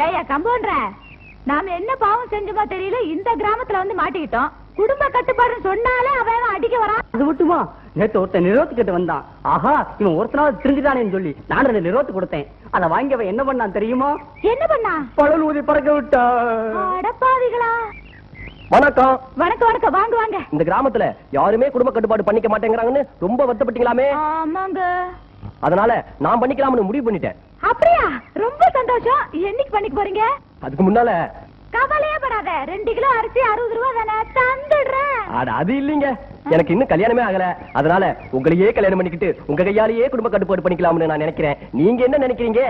ஏயா கம்பவுண்டர. நாம என்ன பாவம் செஞ்சோமோ தெரியல இந்த கிராமத்துல வந்து மாட்டிக்கிட்டோம். குடும்ப கட்டுப்பாடுன்னு சொன்னாலே அவன் அடிக்க வரான். அது மட்டுமா? நேத்து ஒருத்தன் நிரோத்து கிட்ட வந்தான். ஆஹா இவன் ஒருத்தனாவது திருந்துட்டானேன்னு சொல்லி நான் ரெண்டு நிரோத்து கொடுத்தேன். அதை வாங்கி அவன் என்ன பண்ணான் தெரியுமா? என்ன பண்ணா? பழல் ஊதி பறக்க விட்டா அடப்பாவிகளா வணக்கம். வணக்கம் வணக்கம். வாங்க வாங்க. இந்த கிராமத்துல யாருமே குடும்ப கட்டுப்பாடு பண்ணிக்க மாட்டேங்கிறாங்கன்னு ரொம்ப வருத்தப்பட்டீங்களாமே? ஆமாங்க. அதனால நான் பண்ணிக்கலாம்னு முடிவு பண்ணிட்டேன். அப்படியா? ரொம்ப சந்தோஷம். என்னைக்கு பண்ணிக்க போறீங்க? அதுக்கு முன்னால கவலையே படாத. ரெண்டு கிலோ அரிசி அறுபது ரூபா தானே? தந்துடுறேன். அட அது இல்லீங்க. எனக்கு இன்னும் கல்யாணமே ஆகல. அதனால உங்களையே கல்யாணம் பண்ணிக்கிட்டு உங்க கையாலேயே குடும்ப கட்டுப்பாடு பண்ணிக்கலாம்னு நான் நினைக்கிறேன். நீங்க என்ன நினைக்கிறீங்க?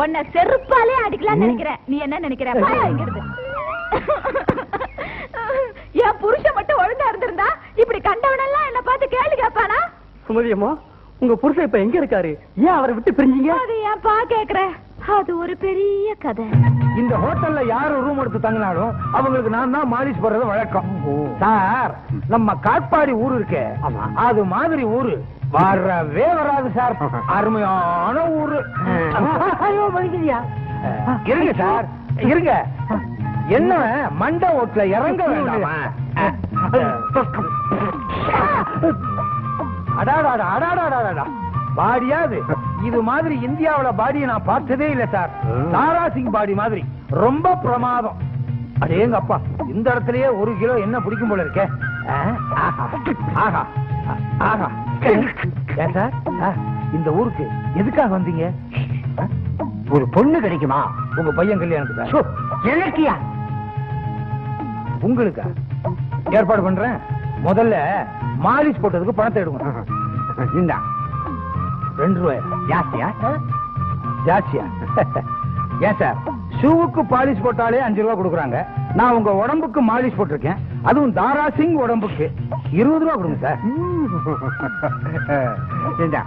உன்னை செருப்பாலே அடிக்கலாம்னு நினைக்கிறேன். நீ என்ன நினைக்கிற? என் புருஷன் மட்டும் ஒழுங்கா இருந்திருந்தா இப்படி கண்டவனெல்லாம் என்ன பார்த்து கேள்வி கேட்பானா? சுமதி அம்மா உங்க புருஷன் இப்ப எங்க இருக்காரு? ஏன் அவரை விட்டு பிரிஞ்சீங்க? அது ஏன்பா கேக்குற? அது ஒரு பெரிய கதை. இந்த ஹோட்டல்ல யாரு ரூம் எடுத்து தங்கினாலும் அவங்களுக்கு நான் தான் மாலிஷ் போடுறது வழக்கம். சார் நம்ம காட்பாடி ஊரு இருக்கே. அது மாதிரி ஊரு. வரவே வராது சார். அருமையான ஊரு. இருங்க சார். இருங்க. என்ன மண்ட ஓட்டுல இறங்க வேண்டாமா? அடாடாடா அடாடாடாடா. பாடியாது. இது மாதிரி இந்தியாவுல பாடியை நான் பார்த்ததே இல்ல சார். தாரா சிங் பாடி மாதிரி. ரொம்ப பிரமாதம். அடேங்க அப்பா இந்த இடத்துலயே ஒரு கிலோ என்ன பிடிக்கும் போல இருக்கே. ஆஹா ஆஹா ஏன் சார் இந்த ஊருக்கு எதுக்காக வந்தீங்க? ஒரு பொண்ணு கிடைக்குமா? உங்க பையன் கல்யாணத்துக்கு. எனக்கியா உங்களுக்கா? ஏற்பாடு பண்றேன். முதல்ல மாலிஷ் போட்டதுக்கு பணத்தை எடுங்க. இந்தா. ரெண்டு ரூபாய். ஜாஸ்தியா? ஜாஸ்தியா? ஏன் சார் ஷூவுக்கு பாலிஷ் போட்டாலே அஞ்சு ரூபா கொடுக்குறாங்க. நான் உங்க உடம்புக்கு மாலிஷ் போட்டிருக்கேன். அதுவும் தாரா சிங் உடம்புக்கு. இருபது ரூபா கொடுங்க சார். இந்தா.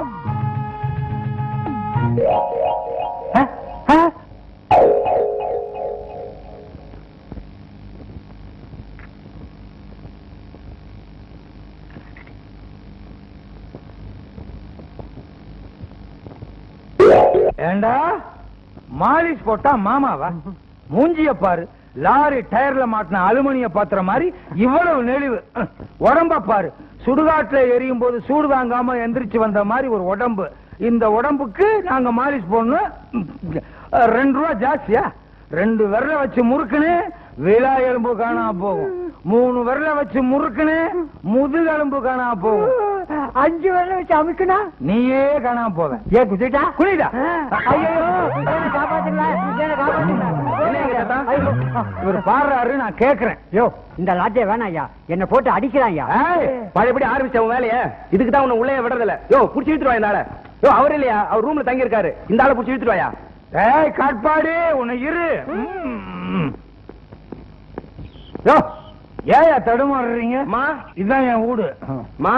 ஏண்டா? மாலிஷ் போட்டா மாமாவா? மூஞ்சிய பாரு. லாரி டயர்ல மாட்டின அலுமினிய பாத்திரம் மாதிரி இவ்வளவு நெளிவு. உடம்ப பாரு. சுடுகாட்டுல எரியும் போது சூடு தாங்காம எந்திரிச்சு வந்த மாதிரி ஒரு உடம்பு. இந்த உடம்புக்கு நாங்க மாலிஷ் போடணும் ரெண்டு ரூபா ஜாஸ்தியா? ரெண்டு விரல வச்சு முறுக்குன்னு விழா எலும்பு காணா போகும். மூணு விரல வச்சு முறுக்குன்னு முதுகெலும்பு காணா போகும். அஞ்சு வேலை வச்சு அமுக்குனா? நீயே காணாம போவ ஏ குதிட்டா குனிடா இவர் பாடுறாரு நான் கேக்குறேன். யோ இந்த லாட்ஜே வேணாம் ஐயா. என்ன போட்டு அடிக்கிறான் ஐயா. பழையபடி ஆரம்பிச்ச உன் வேலைய. இதுக்கு தான் உன்னை உள்ளே விடுறதில்ல. யோ புடிச்சு இழுத்துருவா இந்த ஆளை. யோ அவர் இல்லையா? அவர் ரூம்ல தங்கி இருக்காரு இந்த ஆளை புடிச்சு இழுத்துருவாயா ஏய் காட்பாடு உன்னை இரு. யோ ஏயா தடுமாறுறீங்க? மா. இதுதான் என் வீடு மா.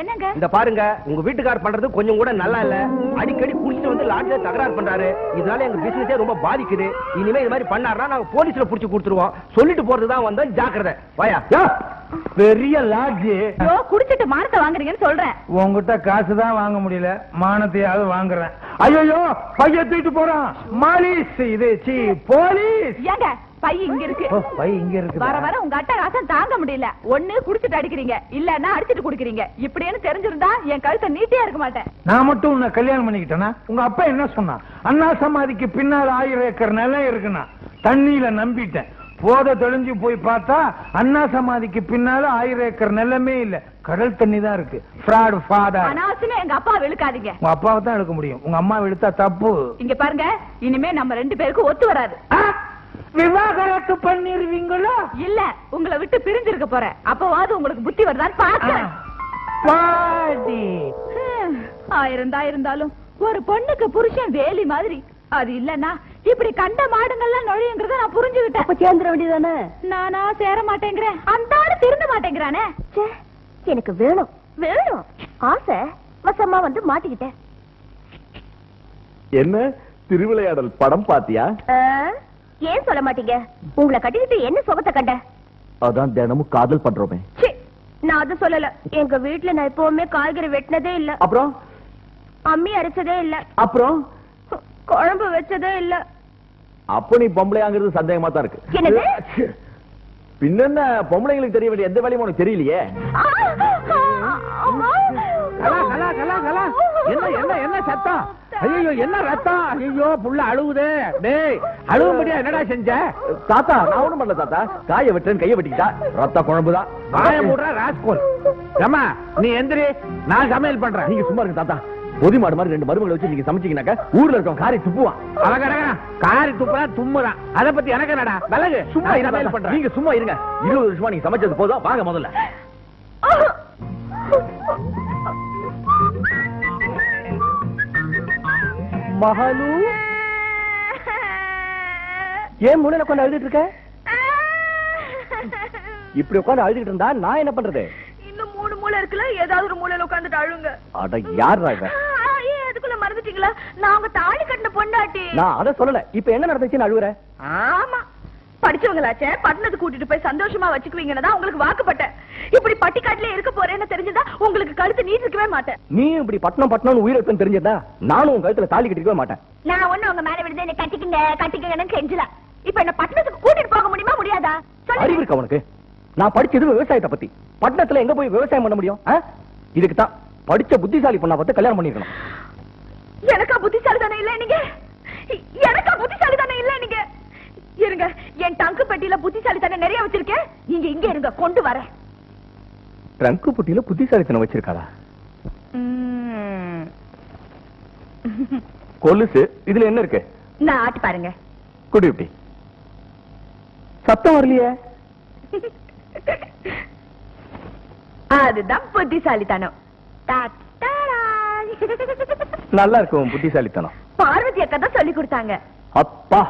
என்னங்க? இந்த பாருங்க உங்க வீட்டுக்கார் பண்றது கொஞ்சம் கூட நல்லா இல்ல. அடிக்கடி குடிச்சிட்டு வந்து லாட்ஜ்ல தகராறு பண்றாரு. இதனால எங்க பிசினஸே ரொம்ப பாதிக்குது. இனிமே இது மாதிரி பண்ணாருன்னா நாங்க போலீஸ்ல புடிச்சு கொடுத்துருவோம். சொல்லிட்டு போறதுதான் வந்தோம் ஜாக்கிரதை. வாயா. பெரிய லாட்ஜ். குடிச்சிட்டு மானத்தை வாங்குறீங்கன்னு சொல்றேன். உங்ககிட்ட காசு தான் வாங்க முடியல. மானத்தையாவது வாங்குறேன். ஐயோ பைய தூக்கிட்டு போறான். மாலிஸ் இது சி போலீஸ். ஏங்க பை இங்க இருக்கு. பை இங்க இருக்கு வர வர உங்க அட்டகாசம் தாங்க முடியல. ஒண்ணு குடிச்சிட்டு அடிக்கிறீங்க. இல்லன்னா அடிச்சிட்டு குடிக்கிறீங்க. இப்படின்னு தெரிஞ்சிருந்தா என் கழுத்தை நீட்டியா இருக்க மாட்டேன். நான் மட்டும் உன்னை கல்யாணம் பண்ணிக்கிட்டேனா? உங்க அப்பா என்ன சொன்னான் அண்ணா சமாதிக்கு பின்னால் ஆயிரம் ஏக்கர் நிலம் இருக்குன்னா தண்ணியில நம்பிட்டேன். போத தெளிஞ்சு போய் பார்த்தா அண்ணா சமாதிக்கு பின்னால ஆயிரம் ஏக்கர் நிலமே இல்ல. கடல் தண்ணி தான் இருக்கு. ஃப்ராட் ஃபாதர் அனாவசியமா எங்க அப்பா வெளுக்காதீங்க. உங்க அப்பாவை தான் எடுக்க முடியும். உங்க அம்மா எடுத்தா தப்பு. இங்க பாருங்க இனிமே நம்ம ரெண்டு பேருக்கும் ஒத்து வராது. விவாகரத்து பண்ணிருவீங்களோ? இல்ல உங்களை விட்டு பிரிஞ்சிருக்க போறேன். அப்பவாவது உங்களுக்கு புத்தி வருதான்னு ஹம், ஆயிரம் தான் இருந்தாலும் ஒரு பொண்ணுக்கு புருஷன் வேலி மாதிரி. அது இல்லன்னா இப்படி கண்ட மாடுங்கள்லாம் நுழையுங்கிறத நான் புரிஞ்சுக்கிட்டேன். அப்ப சேர்ந்துட வேண்டியதானே நானா சேர மாட்டேங்கிறேன். அந்த ஆளு திருந்த மாட்டேங்கிறானே. எனக்கு வேணும். வேணும்? ஆசை வசமா வந்து மாட்டிக்கிட்டேன். என்ன திருவிளையாடல் படம் பாத்தியா? ஏன் சொல்ல மாட்டீங்க? உங்களை கட்டிக்கிட்டு என்ன சுகத்தை கண்ட? அதான் தினமும் காதல் பண்றோமே. நான் அது சொல்லல. எங்க வீட்டுல நான் எப்பவுமே காய்கறி வெட்டினதே இல்ல. அப்புறம்? அம்மி அரைச்சதே இல்ல. அப்புறம்? குழம்பு வச்சதே இல்ல. அப்ப நீ பொம்பளையாங்கிறது சந்தேகமா தான் இருக்கு? பின்னென்ன பொம்பளைங்களுக்கு தெரிய வேண்டிய எந்த வேலையும் உனக்கு தெரியலையே? என்ன என்ன என்ன சத்தம்? ஐயோ என்ன ரத்தம்? ஐயோ புள்ள அழுவுதே. டேய் அழுவும்படியா என்னடா செஞ்ச? தாத்தா நான் ஒண்ணும் பண்ணல தாத்தா. காய வெட்டுறேன்னு கைய வெட்டிக்கிட்டா ரத்த குழம்புதான் வாய மூடுற ராஸ்கோல். ஏம்மா நீ எந்திரி. நான் சமையல் பண்றேன். நீங்க சும்மா இருங்க தாத்தா. பொதி மாடு மாதிரி ரெண்டு மருமகளை வச்சு நீங்க சமைச்சீங்கன்னாக்கா ஊர்ல இருக்கவன் காரி துப்புவான். அழகடா காரி துப்புறா தும்முறான் அத பத்தி எனக்கு என்னடா? விலகு. சும்மா சமையல். பண்றேன். நீங்க சும்மா இருங்க. இருபது வருஷமா நீங்க சமைச்சது போதும். வாங்க முதல்ல. மகாலு ஏன் மூலையில உட்காந்து அழுதுட்டு இருக்க? இப்படி உட்காந்து அழுதுட்டு இருந்தா நான் என்ன பண்றது? இன்னும் மூணு மூளை இருக்குல்ல ஏதாவது ஒரு மூலையில உட்காந்துட்டு அழுங்க. அட யாரா அதுக்குள்ள மறந்துட்டீங்களா? நான் உங்க தாலி கட்டின பொண்டாட்டி. நான் அத சொல்லல. இப்ப என்ன நடந்துச்சுன்னு அழுகுற ஆமா. படிச்சவங்களாச்சே? பட்டணத்து கூட்டிட்டு போய் சந்தோஷமா வச்சுக்குவீங்கன்னு தான் உங்களுக்கு வாக்குப்பட்டேன் இப்படி பட்டிக்காட்டுல இருக்க போறேன்னு தெரிஞ்சதா உங்களுக்கு கழுத்து நீட்டிருக்கவே மாட்டேன். நீ இப்படி பட்டணம் பட்டணம்னு உயிரிழப்புன்னு தெரிஞ்சதா நானும் உன் கழுத்துல தாலி கட்டிக்கவே மாட்டேன். நான் ஒண்ணு உங்க மேல விடுது என்ன கட்டிக்கங்க கட்டிக்கங்கன்னு கெஞ்சல இப்ப என்ன பட்டணத்துக்கு கூட்டிட்டு போக முடியுமா முடியாதா? அறிவு இருக்கு அவனுக்கு நான் படிச்சது விவசாயத்தை பத்தி. பட்டணத்துல எங்க போய் விவசாயம் பண்ண முடியும்? இதுக்கு தான் படிச்ச புத்திசாலி பொண்ணா பார்த்து கல்யாணம் பண்ணிருக்கணும் எனக்கா புத்திசாலி தானே இல்ல நீங்க? எனக்கா புத்திசாலி தானே இல்ல நீங்க? இருங்க என் டங்கு பெட்டியில புத்திசாலி தானே நிறைய வச்சிருக்கேன். நீங்க இங்க இருங்க கொண்டு வரேன். ட்ரங்கு புட்டியில புத்திசாலித்தனம் வச்சிருக்காளா? கொலுசு இதுல என்ன இருக்கு? நான் ஆட்டு பாருங்க. குடி இப்படி சத்தம் வரலையே. அதுதான் புத்திசாலித்தனம். நல்லா இருக்கு உன் புத்திசாலித்தனம். பார்வதி அக்கா தான் சொல்லி கொடுத்தாங்க. அப்பா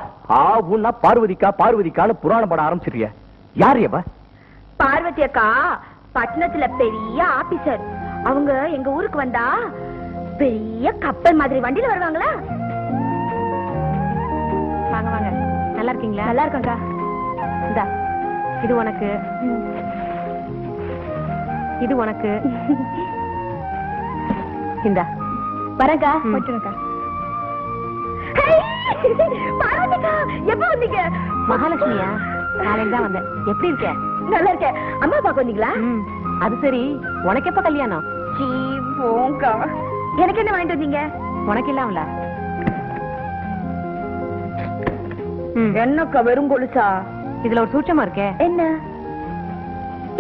ஆவுன்னா பார்வதிக்கா பார்வதிக்கான்னு புராணம் பட ஆரம்பிச்சிருக்கிய யார் எவ பார்வதி அக்கா பட்டணத்துல பெரிய ஆபீசர். அவங்க எங்க ஊருக்கு வந்தா பெரிய கப்பல் மாதிரி வண்டியில வருவாங்களா? வாங்க வாங்க. நல்லா இருக்கீங்களா? நல்லா இருக்கேன்க்கா இந்தா இது உனக்கு. இது உனக்கு. இந்தா. வரேன்க்கா ம். வச்சுருக்கா பார்வதிக்கா எப்ப வந்தீங்க? மகாலட்சுமியா நாளைக்கு தான் வந்தேன். எப்படி இருக்க? நல்லா இருக்கேன் அம்மா பார்க்க வந்தீங்களா? அது சரி. உனக்கு எப்ப கல்யாணம்? சீ போங்கா. எனக்கு என்ன வாங்கிட்டு வந்தீங்க? உனக்கு இல்லாமல? என்னக்கா வெறும் கொலுசா? இதுல ஒரு சூட்சமா இருக்கே. என்ன?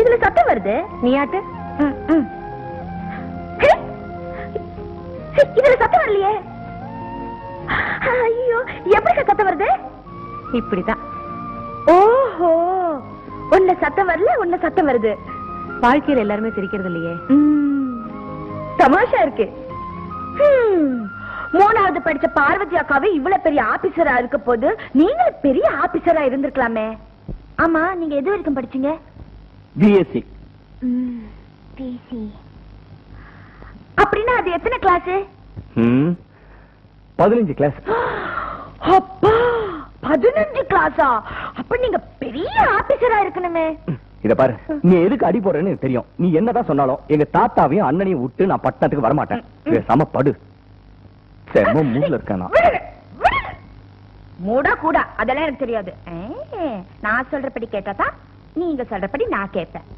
இதுல சத்தம் வருது? நீ ஆட்டு ஹே! ஹே, இதுல சத்தம் வரலையே. சத்தம் வருது? இப்படித்தான் ஓஹோ உன்ன சத்தம் வரல உன்ன சத்தம் வருது. வாழ்க்கையில எல்லாருமே சிரிக்கிறது இல்லையே? தமாஷா இருக்கு. மூணாவது படிச்ச பார்வதி அக்காவே இவ்வளவு பெரிய ஆபீசரா இருக்க போது நீங்களும் பெரிய ஆபீசரா இருந்திருக்கலாமே. ஆமா நீங்க எது வரைக்கும் படிச்சீங்க? பிஎஸ்சி அப்படின்னா அது எத்தனை கிளாஸ் பதினஞ்சு கிளாஸ் அப்பா பதினஞ்சு கிளாஸா அப்ப நீங்க பெரிய ஆபீசரா இருக்கணுமே. இத பாரு. நீ எதுக்கு அடி போறேன்னு தெரியும். நீ என்னதான் சொன்னாலும் எங்க தாத்தாவையும் அண்ணனையும் விட்டு நான் பட்டணத்துக்கு வர மாட்டேன் பேசாம படு. செம்ம மூட்ல இருக்கேன். மூடா கூடா அதெல்லாம் எனக்கு தெரியாது. நான் சொல்றபடி கேட்டாதான் நீங்க சொல்றபடி நான் கேட்பேன்.